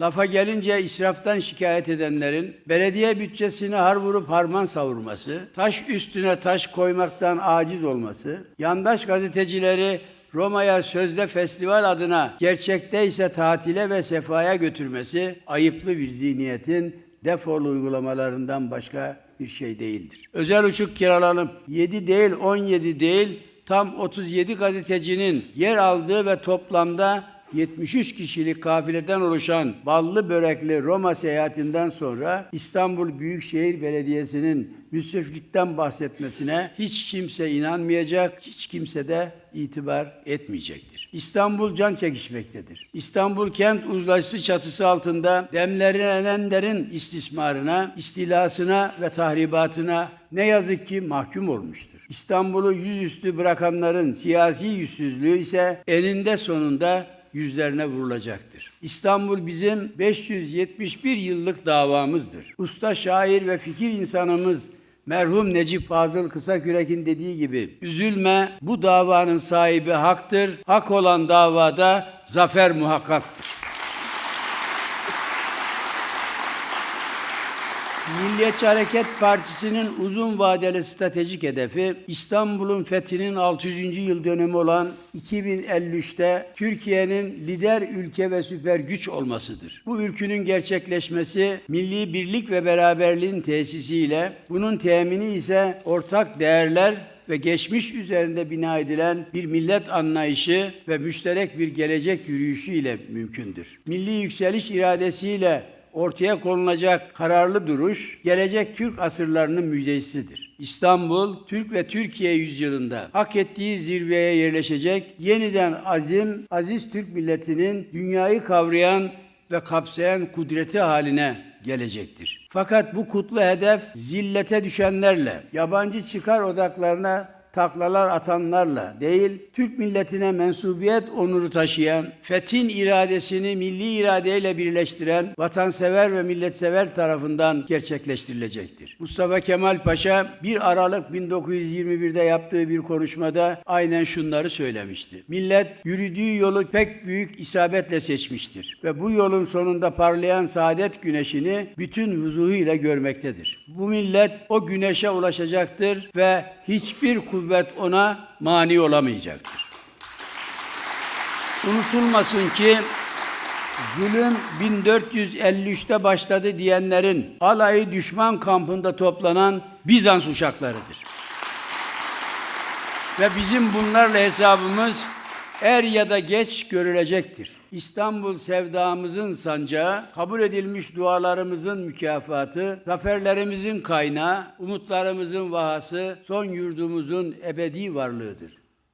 Lafa gelince israftan şikayet edenlerin belediye bütçesine har vurup harman savurması, taş üstüne taş koymaktan aciz olması, yandaş gazetecileri Roma'ya sözde festival adına gerçekte ise tatile ve sefaya götürmesi ayıplı bir zihniyetin defol uygulamalarından başka bir şey değildir. Özel uçuk kiralanıp 7 değil 17 değil tam 37 gazetecinin yer aldığı ve toplamda 73 kişilik kafileden oluşan ballı börekli Roma seyahatinden sonra İstanbul Büyükşehir Belediyesi'nin müsriflikten bahsetmesine hiç kimse inanmayacak, hiç kimse de itibar etmeyecektir. İstanbul can çekişmektedir. İstanbul kent uzlaşısı çatısı altında demlenenlerin istismarına, istilasına ve tahribatına ne yazık ki mahkum olmuştur. İstanbul'u yüzüstü bırakanların siyasi yüzsüzlüğü ise eninde sonunda yüzlerine vurulacaktır. İstanbul bizim 571 yıllık davamızdır. Usta şair ve fikir insanımız merhum Necip Fazıl Kısakürek'in dediği gibi üzülme bu davanın sahibi haktır. Hak olan davada zafer muhakkaktır. Milliyetçi Hareket Partisi'nin uzun vadeli stratejik hedefi İstanbul'un fethinin 600. yıl dönümü olan 2053'te Türkiye'nin lider ülke ve süper güç olmasıdır. Bu ülkünün gerçekleşmesi milli birlik ve beraberliğin tesisiyle bunun temini ise ortak değerler ve geçmiş üzerinde bina edilen bir millet anlayışı ve müşterek bir gelecek yürüyüşü ile mümkündür. Milli yükseliş iradesiyle ortaya konulacak kararlı duruş, gelecek Türk asırlarının müjdecisidir. İstanbul, Türk ve Türkiye yüzyılında hak ettiği zirveye yerleşecek, yeniden azim, aziz Türk milletinin dünyayı kavrayan ve kapsayan kudreti haline gelecektir. Fakat bu kutlu hedef zillete düşenlerle, yabancı çıkar odaklarına taklalar atanlarla değil, Türk milletine mensubiyet onuru taşıyan, fethin iradesini milli iradeyle birleştiren vatansever ve milletsever tarafından gerçekleştirilecektir. Mustafa Kemal Paşa 1 Aralık 1921'de yaptığı bir konuşmada aynen şunları söylemişti. Millet yürüdüğü yolu pek büyük isabetle seçmiştir ve bu yolun sonunda parlayan saadet güneşini bütün vuzuhuyla görmektedir. Bu millet o güneşe ulaşacaktır ve hiçbir kuvvet ona mani olamayacaktır. Unutulmasın ki zulüm 1453'te başladı diyenlerin alayı düşman kampında toplanan Bizans uşaklarıdır. Ve bizim bunlarla hesabımız er ya da geç görülecektir. İstanbul sevdamızın sancağı, kabul edilmiş dualarımızın mükafatı, zaferlerimizin kaynağı, umutlarımızın vahası, son yurdumuzun ebedi varlığıdır.